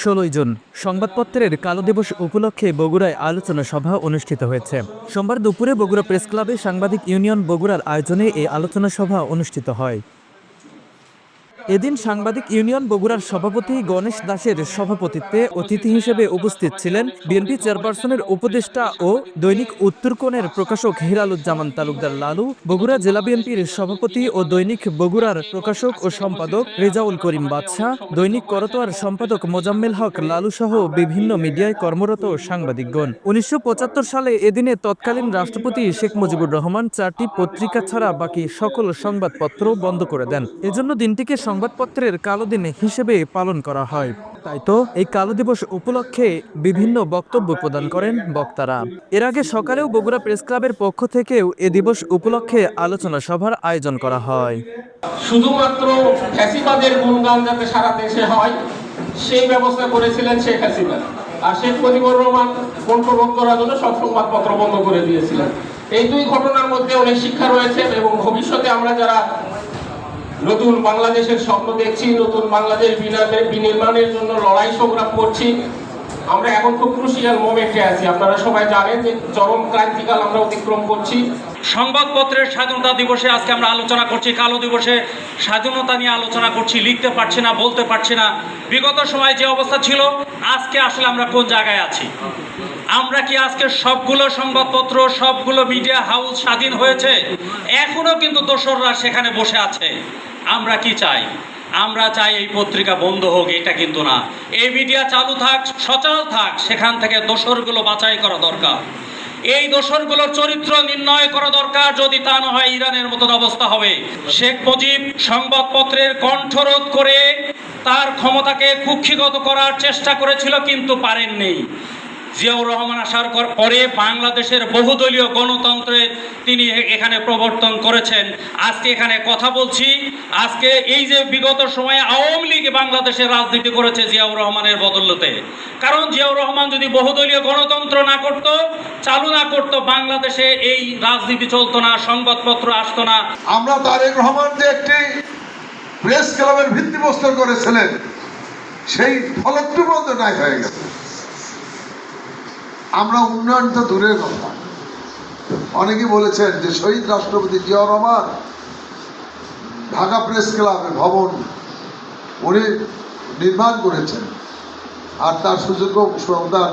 ষোলোই জুন, সংবাদপত্রের কালো দিবস উপলক্ষে বগুড়ায় আলোচনা সভা অনুষ্ঠিত হয়েছে। সোমবার দুপুরে বগুড়া প্রেস ক্লাবে সাংবাদিক ইউনিয়ন বগুড়ার আয়োজনে এই আলোচনা সভা অনুষ্ঠিত হয়। এদিন সাংবাদিক ইউনিয়ন বগুড়ার সভাপতি গণেশ দাসের সভাপতিত্বে অতিথি হিসেবে উপস্থিত ছিলেন বিএনপি চেয়ারপারসনের উপদেষ্টা ও দৈনিক উত্তরকোণের প্রকাশক হিরালুজ্জামান তালুকদার লালু, বগুড়া জেলা বিএনপির সভাপতি ও দৈনিক বগুড়ার প্রকাশক ও সম্পাদক রেজাউল করিম বাদশাহ, দৈনিক করতোয়ার সম্পাদক মোজাম্মেল হক লালু সহ বিভিন্ন মিডিয়ায় কর্মরত সাংবাদিকগণ। উনিশশো পঁচাত্তর সালে এদিনে তৎকালীন রাষ্ট্রপতি শেখ মুজিবুর রহমান চারটি পত্রিকা ছাড়া বাকি সকল সংবাদপত্র বন্ধ করে দেন। এজন্য দিনটিকে সংবাদপত্রের কালো দিন হিসেবে পালন করা হয়। তাই তো এই কালো দিবস উপলক্ষে বিভিন্ন বক্তব্য প্রদান করেন বক্তারা। এর আগে সকালেও বগুড়া প্রেস ক্লাবের পক্ষ থেকেও এ দিবস উপলক্ষে আলোচনা সভার আয়োজন করা হয়। শুধুমাত্র ফ্যাসিবাদের গুণগান যাতে সারা দেশে হয়, সেই ব্যবস্থা করেছিলেন শেখ হাসিনা। আর শেখ মুজিবুর রহমান কণ্ঠরোধ করার জন্য সব সংবাদপত্র বন্ধ করে দিয়েছিলেন। এই দুই ঘটনার মধ্যে অনেক শিক্ষা রয়েছে এবং ভবিষ্যতে আমরা যারা নতুন বাংলাদেশের স্বপ্ন দেখছি, নতুন বাংলাদেশ বিনির্মাণের- জন্য লড়াই সংগ্রাম করছি। আমরা এখন খুব ক্রুশিয়াল মোমেন্টে আছি, আপনারা সবাই জানেন যে চরম ক্রান্তিকাল আমরা অতিক্রম করছি। সংবাদপত্রের স্বাধীনতা দিবসে আজকে আমরা আলোচনা করছি, কালো দিবসে স্বাধীনতা নিয়ে আলোচনা করছি, লিখতে পারছি না, বলতে পারছি না। বিগত সময় যে অবস্থা ছিল, আজকে আসলে আমরা কোন জায়গায় আছি? আমরা কি আজকে সবগুলো সংবাদপত্র, সবগুলো মিডিয়া হাউস স্বাধীন হয়েছে? এখনও কিন্তু দোসররা সেখানে বসে আছে। আমরা কি চাই? আমরা চাই এই পত্রিকা বন্ধ হোক, এটা কিন্তু না। এই মিডিয়া চালু থাক, সচল থাক, সেখান থেকে দোসরগুলো বাছাই করা দরকার। এই দোসরগুলোর চরিত্র নির্ণয় করা দরকার, যদি তা না হয় ইরানের মতন অবস্থা হবে। শেখ মুজিব সংবাদপত্রের কণ্ঠরোধ করে তার ক্ষমতাকে কুক্ষিগত করার চেষ্টা করেছিল, কিন্তু পারেননি। জিয়াউর রহমান আসার পর- বাংলাদেশের বহুদলীয় গণতন্ত্রের তিনি এখানে প্রবর্তন করেছেন। আজকে এখানে কথা বলছি। আজকে এই যে বিগত সময়ে আওয়ামী লীগ বাংলাদেশের রাজনীতি করেছে জিয়াউর রহমানের বদলতে। কারণ জিয়াউর রহমান যদি বহুদলীয় গণতন্ত্র না করত, চালু না করত, বাংলাদেশে এই রাজনীতি চলতো না, সংবাদপত্র আসতো না। আমরা তারেক রহমান যে একটি প্রেস ক্লাবের ভিত্তিপ্রস্তর করেছিলেন। সেই ফলকটি পর্যন্ত নাই হয়ে গেছে। আমরা উন্নয়ন তো দূরের কথা। অনেকে বলেছেন যে শহীদ রাষ্ট্রপতি জিয়াউর রহমান ঢাকা প্রেস ক্লাবে ভবন উনি নির্মাণ করেছেন। আর তার সুযোগ্য সন্তান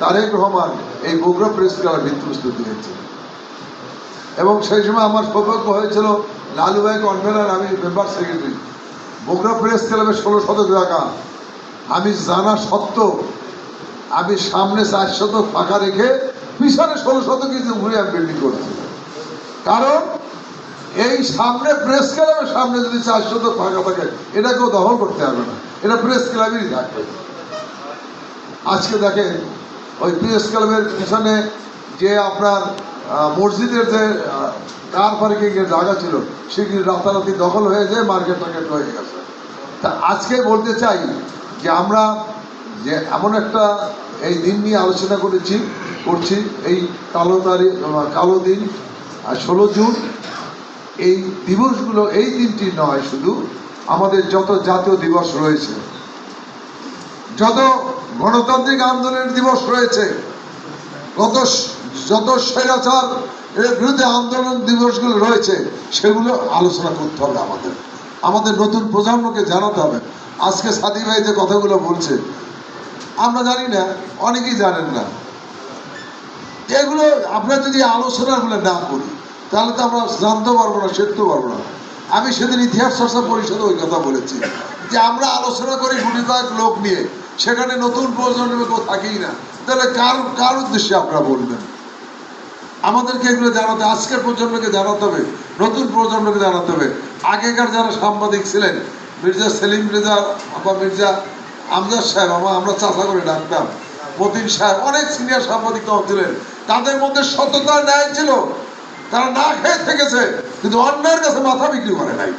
তারেক রহমান এই বগুড়া প্রেস ক্লাবের ভিত্তিপ্রস্তর দিয়েছেন এবং সেই সময় আমার সৌভাগ্য হয়েছিল, লালু ভাই কনভেনার, আমি মেম্বার সেক্রেটারি, বগুড়া প্রেস ক্লাবের ষোলো শতক টাকা আমি জানা সত্ত্বেও আমি সামনে চার শতক ফাঁকা রেখে পিছনে ষোলো শতক কিছু ঘুরে আমি বিল্ডিং করছি। কারণ এই সামনে প্রেস ক্লাবের সামনে যদি চার শতক ফাঁকা থাকে এটা কেউ দখল করতে হবে না। এটা প্রেস ক্লাবেরই থাকবে আজকে দেখেন, ওই প্রেস ক্লাবের পিছনে যে আপনার মসজিদের যে কার পার্কিং এর জায়গা ছিল সেগুলি রাতারাতি দখল হয়ে যায় মার্কেট টার্কেট হয়ে গেছে। তা আজকে বলতে চাই যে আমরা যে এমন একটা এই দিন নিয়ে আলোচনা করেছি, করছি। এই কালো তারিখ কালো দিন আর ষোলো জুন, এই দিবসগুলো এই দিনটি নয় শুধু, আমাদের যত জাতীয় দিবস রয়েছে, যত গণতান্ত্রিক আন্দোলনের দিবস রয়েছে গত যত স্বৈরাচার এর বিরুদ্ধে আন্দোলন দিবসগুলো রয়েছে, সেগুলো আলোচনা করতে হবে আমাদের। আমাদের নতুন প্রজন্মকে জানাতে হবে। আজকে সাদি ভাই যে কথাগুলো বলছে আমরা জানি না, অনেকেই জানেন না। এগুলো আমরা যদি আলোচনাগুলো না করি তাহলে তো আমরা জানতে পারব না শিখতে পারব না। আমি সেদিন ইতিহাস চর্চা পরিষদে ওই কথা বলেছি যে আমরা আলোচনা করি গুটি কয়েক লোক নিয়ে, সেখানে নতুন প্রজন্ম কেউ থাকেই না। তাহলে কার কার উদ্দেশ্যে আপনারা বলবেন? আমাদেরকে এগুলো জানাতে, আজকের প্রজন্মকে জানাতে হবে, নতুন প্রজন্মকে জানাতে হবে। আগেকার যারা সাংবাদিক ছিলেন, মির্জা সেলিম রেজা বা মির্জা আমজাদ সাহেব আমার আমরা চাষা করে ডাকতাম। মতিন সাহেব অনেক সিনিয়র সাংবাদিক ছিলেন তাদের মধ্যে সততা ন্যায় ছিল। তারা না খেয়ে থেকেছে, কিন্তু অন্যের কাছে মাথা বিক্রি করে নাই।